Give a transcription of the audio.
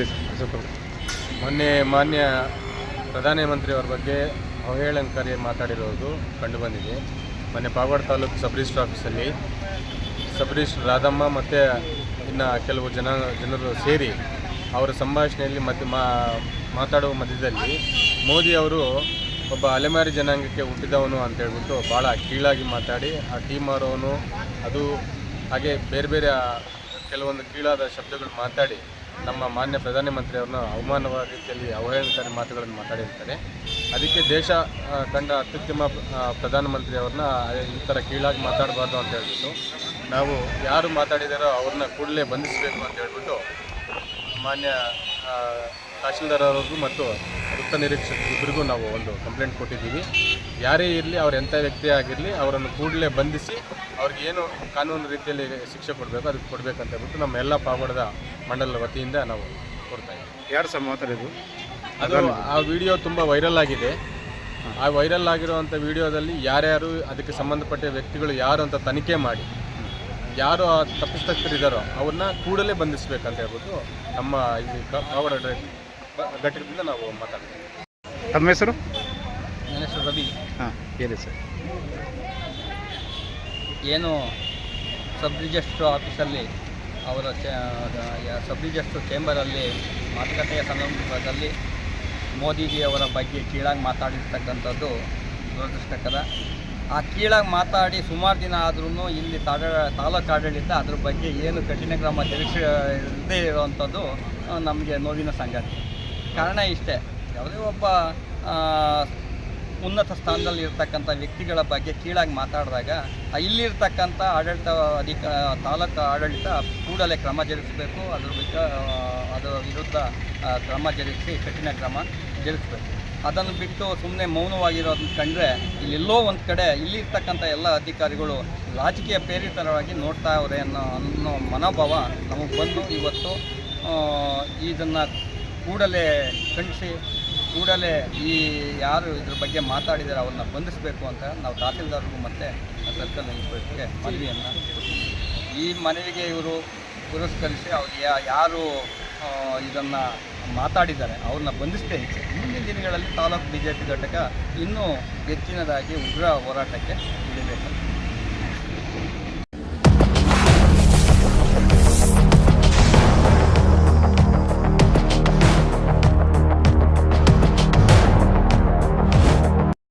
Sir. Ashok ಮೊನ್ನೆ ಮಾನ್ಯ ಪ್ರಧಾನಮಂತ್ರಿಯವರ ಬಗ್ಗೆ ಅವಹೇಳನಕಾರಿ ಮಾತಾಡಿರೋದು ಕಂಡುಬಂದಿದೆ ಮೊನ್ನೆ ಪಾವಗಡ ತಾಲೂಕು ಸಬ್ ರಿಜಿಸ್ಟರ್ ಆಫೀಸಲ್ಲಿ ಸಬ್ ರಿಜಿಸ್ಟರ್ ರಾಧಮ್ಮ ಮತ್ತು ಇನ್ನು ಕೆಲವು ಜನ, ಜನರು ಸೇರಿ ಅವರ ಸಂಭಾಷಣೆಯಲ್ಲಿ ಮಧ್ಯ ಮಾತಾಡುವ ಮಧ್ಯದಲ್ಲಿ ಮೋದಿ ಅವರು ಒಬ್ಬ ಅಲೆಮಾರಿ ಜನಾಂಗಕ್ಕೆ ಹುಟ್ಟಿದವನು ಅಂತ ಹೇಳ್ಬಿಟ್ಟು ಭಾಳ ಕೀಳಾಗಿ ಮಾತಾಡಿ, ಆ ಟೀಮ್ ಅವರವನು ಅದು ಹಾಗೆ ಬೇರೆ ಬೇರೆ ಕೆಲವೊಂದು ಕೀಳಾದ ಶಬ್ದಗಳು ಮಾತಾಡಿ ನಮ್ಮ ಮಾನ್ಯ ಪ್ರಧಾನಮಂತ್ರಿಯವ್ರನ್ನ ಅವಮಾನವಾದ ರೀತಿಯಲ್ಲಿ ಅವಹೇಳನಕಾರಿ ಮಾತುಗಳನ್ನು ಮಾತಾಡಿರ್ತಾರೆ. ಅದಕ್ಕೆ ದೇಶ ಕಂಡ ಅತ್ಯುತ್ತಮ ಪ್ರಧಾನಮಂತ್ರಿಯವ್ರನ್ನ ಈ ಥರ ಕೀಳಾಗಿ ಮಾತಾಡಬಾರ್ದು ಅಂತ ಹೇಳ್ಬಿಟ್ಟು, ನಾವು ಯಾರು ಮಾತಾಡಿದಾರೋ ಅವ್ರನ್ನ ಕೂಡಲೇ ಬಂಧಿಸಬೇಕು ಅಂತ ಹೇಳ್ಬಿಟ್ಟು, ಮಾನ್ಯ ತಹಶೀಲ್ದಾರ್ ಅವ್ರಿಗೂ ಮತ್ತು ವೃತ್ತ ನಿರೀಕ್ಷಕ ಇಬ್ಬರಿಗೂ ನಾವು ಒಂದು ಕಂಪ್ಲೇಂಟ್ ಕೊಟ್ಟಿದ್ದೀವಿ. ಯಾರೇ ಇರಲಿ, ಅವ್ರು ಎಂಥ ವ್ಯಕ್ತಿ ಆಗಿರಲಿ, ಅವರನ್ನು ಕೂಡಲೇ ಬಂಧಿಸಿ, ಅವ್ರಿಗೆ ಏನು ಕಾನೂನು ರೀತಿಯಲ್ಲಿ ಶಿಕ್ಷೆ ಕೊಡಬೇಕು, ಅದಕ್ಕೆ ಕೊಡಬೇಕಂತ ಹೇಳ್ಬಿಟ್ಟು ನಮ್ಮ ಎಲ್ಲ ಪಾವಗಡದ ಮಂಡಲದ ವತಿಯಿಂದ ನಾವು ಕೊಡ್ತಾ ಇದ್ದೀವಿ. ಯಾರು ಸರ್ ಮಾತಾಡಿದ್ರು ಅದು ಆ ವಿಡಿಯೋ ತುಂಬ ವೈರಲ್ ಆಗಿದೆ. ಆ ವೈರಲ್ ಆಗಿರುವಂಥ ವಿಡಿಯೋದಲ್ಲಿ ಯಾರ್ಯಾರು ಅದಕ್ಕೆ ಸಂಬಂಧಪಟ್ಟ ವ್ಯಕ್ತಿಗಳು ಯಾರು ಅಂತ ತನಿಖೆ ಮಾಡಿ ಯಾರು ಆ ತಪ್ಪಿಸ್ತಕ್ಕಿದ್ದಾರೋ ಅವ್ರನ್ನ ಕೂಡಲೇ ಬಂಧಿಸಬೇಕಂತ ಹೇಳ್ಬಿಟ್ಟು ನಮ್ಮ ಈ ಕಾವಡ ಘಟಕದಿಂದ ನಾವು ಮಾತಾಡ್ತೀವಿ. ತಮ್ಮ ಹೆಸರು? ನನ್ನ ಹೆಸರು ರವಿ. ಹಾಂ ಹೇಳಿ ಸರ್. ಏನು ಸಬ್ ರಿಜಿಸ್ಟ್ರ್ ಆಫೀಸಲ್ಲಿ ಅವರ ಚೇ ಸಬ್ ರಿಜಿಸ್ಟರ್ ಚೇಂಬರಲ್ಲಿ ಮಾತುಕತೆಯ ಸಂದರ್ಭದಲ್ಲಿ ಮೋದಿಜಿಯವರ ಬಗ್ಗೆ ಕೀಳಾಗಿ ಮಾತಾಡಿರ್ತಕ್ಕಂಥದ್ದು ದುರದೃಷ್ಟಕರ. ಆ ಕೀಳಾಗಿ ಮಾತಾಡಿ ಸುಮಾರು ದಿನ ಆದ್ರೂ ಇಲ್ಲಿ ತಾಡ ತಾಲೂಕು ಆಡಳಿತ ಅದ್ರ ಬಗ್ಗೆ ಏನು ಕಠಿಣ ಕ್ರಮ ಜರುಗಿಸದೇ ಇರುವಂಥದ್ದು ನಮಗೆ ನೋವಿನ ಸಂಗತಿ. ಕಾರಣ ಇಷ್ಟೇ. ಯಾವುದೇ ಒಬ್ಬ ಉನ್ನತ ಸ್ಥಾನದಲ್ಲಿ ಇರ್ತಕ್ಕಂಥ ವ್ಯಕ್ತಿಗಳ ಬಗ್ಗೆ ಕೀಳಾಗಿ ಮಾತಾಡಿದಾಗ ಇಲ್ಲಿರ್ತಕ್ಕಂಥ ಆಡಳಿತ ಅಧಿಕ, ತಾಲೂಕು ಆಡಳಿತ ಕೂಡಲೇ ಕ್ರಮ ಜರುಗಿಸಬೇಕು. ಅದ್ರ ವಿರುದ್ಧ ಅದರ ವಿರುದ್ಧ ಕ್ರಮ ಜರುಗಿಸಿ ಕಠಿಣ ಕ್ರಮ ಜರುಗಿಸಬೇಕು. ಅದನ್ನು ಬಿಟ್ಟು ಸುಮ್ಮನೆ ಮೌನವಾಗಿರೋದನ್ನ ಕಂಡ್ರೆ ಇಲ್ಲೆಲ್ಲೋ ಒಂದು ಕಡೆ ಇಲ್ಲಿರ್ತಕ್ಕಂಥ ಎಲ್ಲ ಅಧಿಕಾರಿಗಳು ರಾಜಕೀಯ ಪ್ರೇರಿತರವಾಗಿ ನೋಡ್ತಾ ಅವ್ರೆ ಅನ್ನೋ ಅನ್ನೋ ಮನೋಭಾವ ನಮಗೆ ಬಂದು ಇವತ್ತು ಇದನ್ನು ಕೂಡಲೇ ಖಂಡಿಸಿ ಕೂಡಲೇ ಈ ಯಾರು ಇದ್ರ ಬಗ್ಗೆ ಮಾತಾಡಿದರೆ ಅವ್ರನ್ನ ಬಂಧಿಸಬೇಕು ಅಂತ ನಾವು ತಹಸೀಲ್ದಾರ್ಗೂ ಮತ್ತು ಸರ್ಕಲ್ ಇನ್ಸ್ಪೆಕ್ಟರ್ಗೆ ಮನವಿಯನ್ನು ಈ ಮನವಿಗೆ ಇವರು ಪುರಸ್ಕರಿಸಿ ಅವ್ರು ಯಾರು ಇದನ್ನು ಮಾತಾಡಿದ್ದಾರೆ, ಅವ್ರನ್ನ ಬಂಧಿಸದೇ ಮುಂದಿನ ದಿನಗಳಲ್ಲಿ ತಾಲೂಕು ಬಿ ಜೆ ಘಟಕ ಇನ್ನೂ ಹೆಚ್ಚಿನದಾಗಿ ಉಗ್ರ ಹೋರಾಟಕ್ಕೆ